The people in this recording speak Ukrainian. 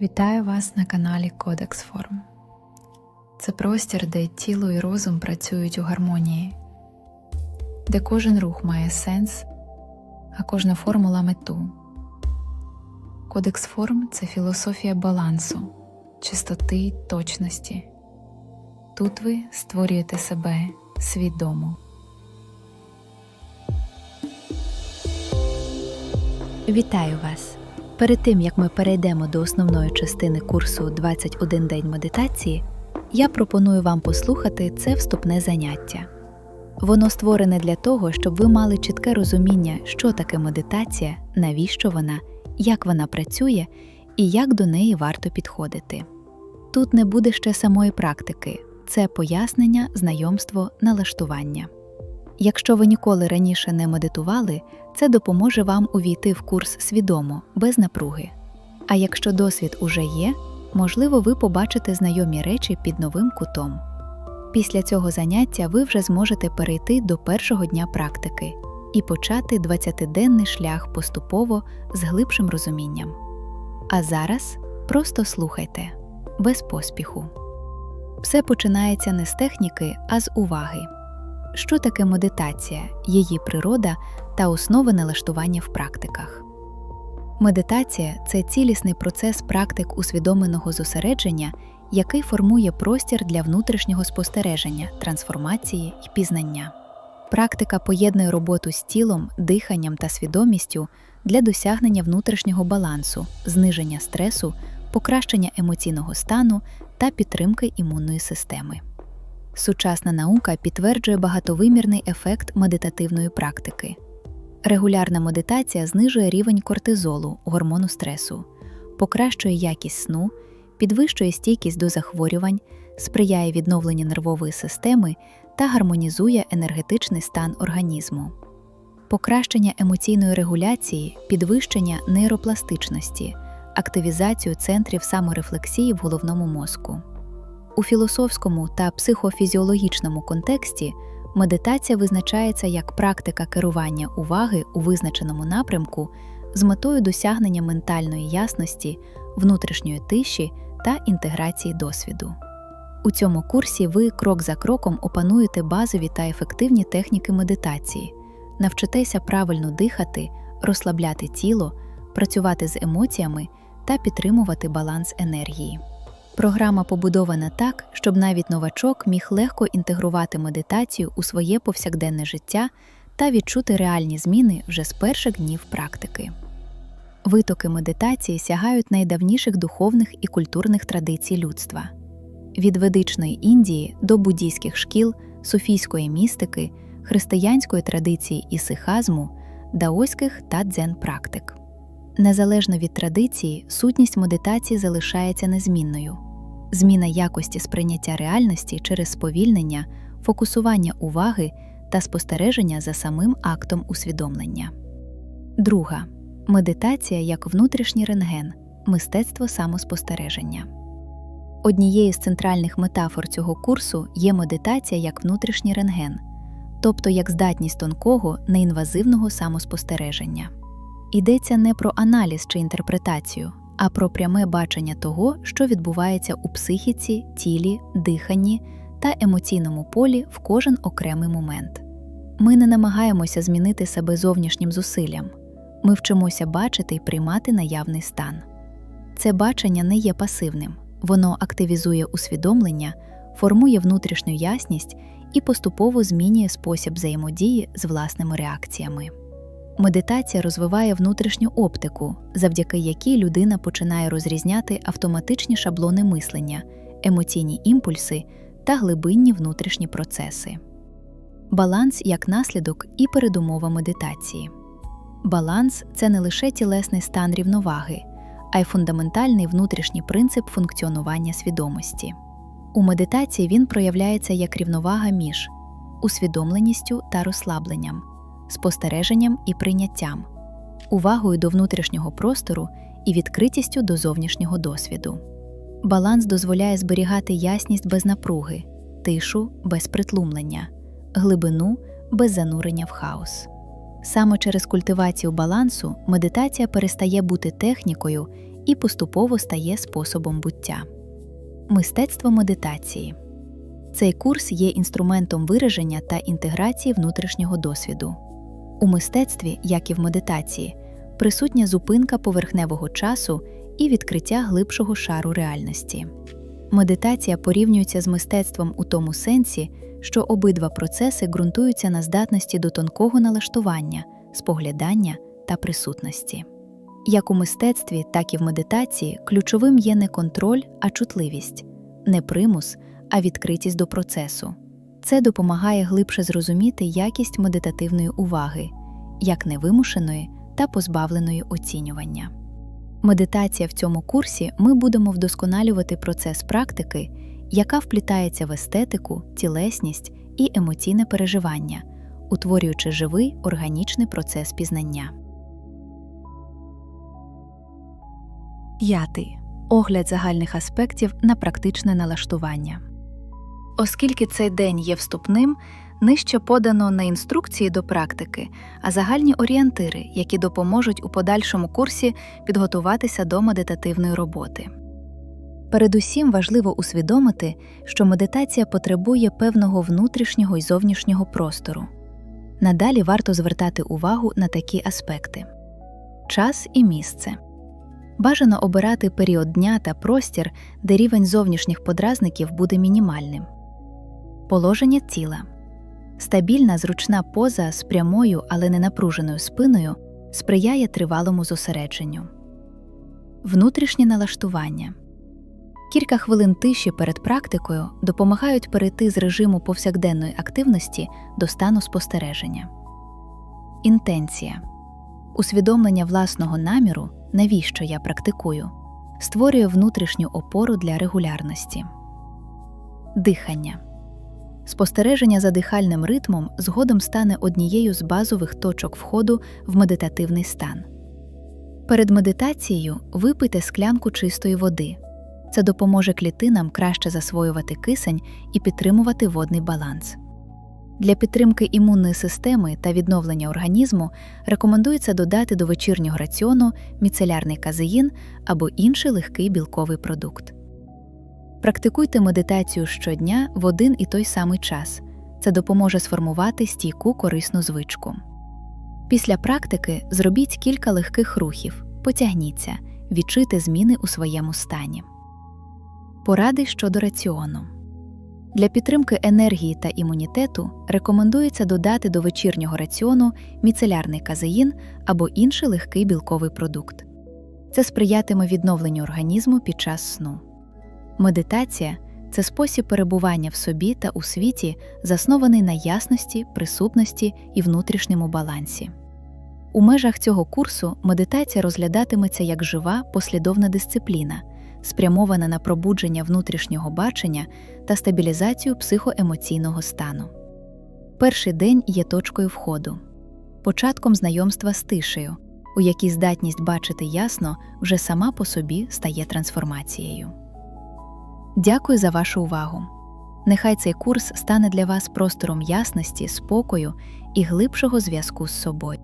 Вітаю вас на каналі Кодекс Форм. Це простір, де тіло і розум працюють у гармонії, де кожен рух має сенс, а кожна формула мету. Кодекс форм це філософія балансу, чистоти й точності. Тут ви створюєте себе свідомо. Вітаю вас! Перед тим як ми перейдемо до основної частини курсу 21 день медитації, я пропоную вам послухати це вступне заняття. Воно створене для того, щоб ви мали чітке розуміння, що таке медитація, навіщо вона, як вона працює і як до неї варто підходити. Тут не буде ще самої практики, це пояснення, знайомство, налаштування. Якщо ви ніколи раніше не медитували, це допоможе вам увійти в курс свідомо, без напруги. А якщо досвід уже є, можливо, ви побачите знайомі речі під новим кутом. Після цього заняття ви вже зможете перейти до першого дня практики і почати 20-денний шлях поступово з глибшим розумінням. А зараз просто слухайте, без поспіху. Все починається не з техніки, а з уваги. Що таке медитація, її природа та основи налаштування в практиках. Медитація це цілісний процес практик усвідомленого зосередження, який формує простір для внутрішнього спостереження, трансформації і пізнання. Практика поєднує роботу з тілом, диханням та свідомістю для досягнення внутрішнього балансу, зниження стресу, покращення емоційного стану та підтримки імунної системи. Сучасна наука підтверджує багатовимірний ефект медитативної практики. Регулярна медитація знижує рівень кортизолу, гормону стресу, покращує якість сну, підвищує стійкість до захворювань, сприяє відновленню нервової системи та гармонізує енергетичний стан організму. Покращення емоційної регуляції, підвищення нейропластичності, активізацію центрів саморефлексії в головному мозку. У філософському та психофізіологічному контексті медитація визначається як практика керування уваги у визначеному напрямку з метою досягнення ментальної ясності, внутрішньої тиші та інтеграції досвіду. У цьому курсі ви крок за кроком опануєте базові та ефективні техніки медитації, навчитеся правильно дихати, розслабляти тіло, працювати з емоціями та підтримувати баланс енергії. Програма побудована так, щоб навіть новачок міг легко інтегрувати медитацію у своє повсякденне життя та відчути реальні зміни вже з перших днів практики. Витоки медитації сягають найдавніших духовних і культурних традицій людства від ведичної Індії до буддійських шкіл, суфійської містики, християнської традиції ісихазму, даоських та дзен практик. Незалежно від традиції, сутність медитації залишається незмінною зміна якості сприйняття реальності через сповільнення, фокусування уваги та спостереження за самим актом усвідомлення. Друга медитація як внутрішній рентген, мистецтво самоспостереження. Однією з центральних метафор цього курсу є медитація як внутрішній рентген, тобто як здатність тонкого, неінвазивного самоспостереження. Йдеться не про аналіз чи інтерпретацію, а про пряме бачення того, що відбувається у психіці, тілі, диханні та емоційному полі в кожен окремий момент. Ми не намагаємося змінити себе зовнішнім зусиллям, ми вчимося бачити і приймати наявний стан. Це бачення не є пасивним, воно активізує усвідомлення, формує внутрішню ясність і поступово змінює спосіб взаємодії з власними реакціями. Медитація розвиває внутрішню оптику, завдяки якій людина починає розрізняти автоматичні шаблони мислення, емоційні імпульси та глибинні внутрішні процеси. Баланс як наслідок і передумова медитації. Баланс це не лише тілесний стан рівноваги, а й фундаментальний внутрішній принцип функціонування свідомості. У медитації він проявляється як рівновага між усвідомленістю та розслабленням спостереженням і прийняттям, увагою до внутрішнього простору і відкритістю до зовнішнього досвіду. Баланс дозволяє зберігати ясність без напруги, тишу без притлумлення, глибину без занурення в хаос. Саме через культивацію балансу медитація перестає бути технікою і поступово стає способом буття. Мистецтво медитації цей курс є інструментом вираження та інтеграції внутрішнього досвіду. У мистецтві, як і в медитації, присутня зупинка поверхневого часу і відкриття глибшого шару реальності. Медитація порівнюється з мистецтвом у тому сенсі, що обидва процеси ґрунтуються на здатності до тонкого налаштування, споглядання та присутності. Як у мистецтві, так і в медитації ключовим є не контроль, а чутливість, не примус, а відкритість до процесу. Це допомагає глибше зрозуміти якість медитативної уваги, як невимушеної та позбавленої оцінювання. Медитація в цьому курсі ми будемо вдосконалювати процес практики, яка вплітається в естетику, тілесність і емоційне переживання, утворюючи живий органічний процес пізнання. П'ятий. Огляд загальних аспектів на практичне налаштування. Оскільки цей день є вступним, нижче подано не інструкції до практики, а загальні орієнтири, які допоможуть у подальшому курсі підготуватися до медитативної роботи. Передусім важливо усвідомити, що медитація потребує певного внутрішнього і зовнішнього простору. Надалі варто звертати увагу на такі аспекти: час і місце. Бажано обирати період дня та простір, де рівень зовнішніх подразників буде мінімальним. Положення тіла. Стабільна зручна поза з прямою, але не напруженою спиною сприяє тривалому зосередженню. Внутрішнє налаштування. Кілька хвилин тиші перед практикою допомагають перейти з режиму повсякденної активності до стану спостереження. Інтенція. Усвідомлення власного наміру, навіщо я практикую, створює внутрішню опору для регулярності. Дихання. Спостереження за дихальним ритмом згодом стане однією з базових точок входу в медитативний стан. Перед медитацією випийте склянку чистої води. Це допоможе клітинам краще засвоювати кисень і підтримувати водний баланс. Для підтримки імунної системи та відновлення організму рекомендується додати до вечірнього раціону міцелярний казеїн або інший легкий білковий продукт. Практикуйте медитацію щодня в один і той самий час. Це допоможе сформувати стійку корисну звичку. Після практики зробіть кілька легких рухів, потягніться, відчуйте зміни у своєму стані. Поради щодо раціону. Для підтримки енергії та імунітету рекомендується додати до вечірнього раціону міцелярний казеїн або інший легкий білковий продукт. Це сприятиме відновленню організму під час сну. Медитація це спосіб перебування в собі та у світі, заснований на ясності, присутності і внутрішньому балансі. У межах цього курсу медитація розглядатиметься як жива послідовна дисципліна, спрямована на пробудження внутрішнього бачення та стабілізацію психоемоційного стану. Перший день є точкою входу, початком знайомства з тишею, у якій здатність бачити ясно вже сама по собі стає трансформацією. Дякую за вашу увагу. Нехай цей курс стане для вас простором ясності, спокою і глибшого зв'язку з собою.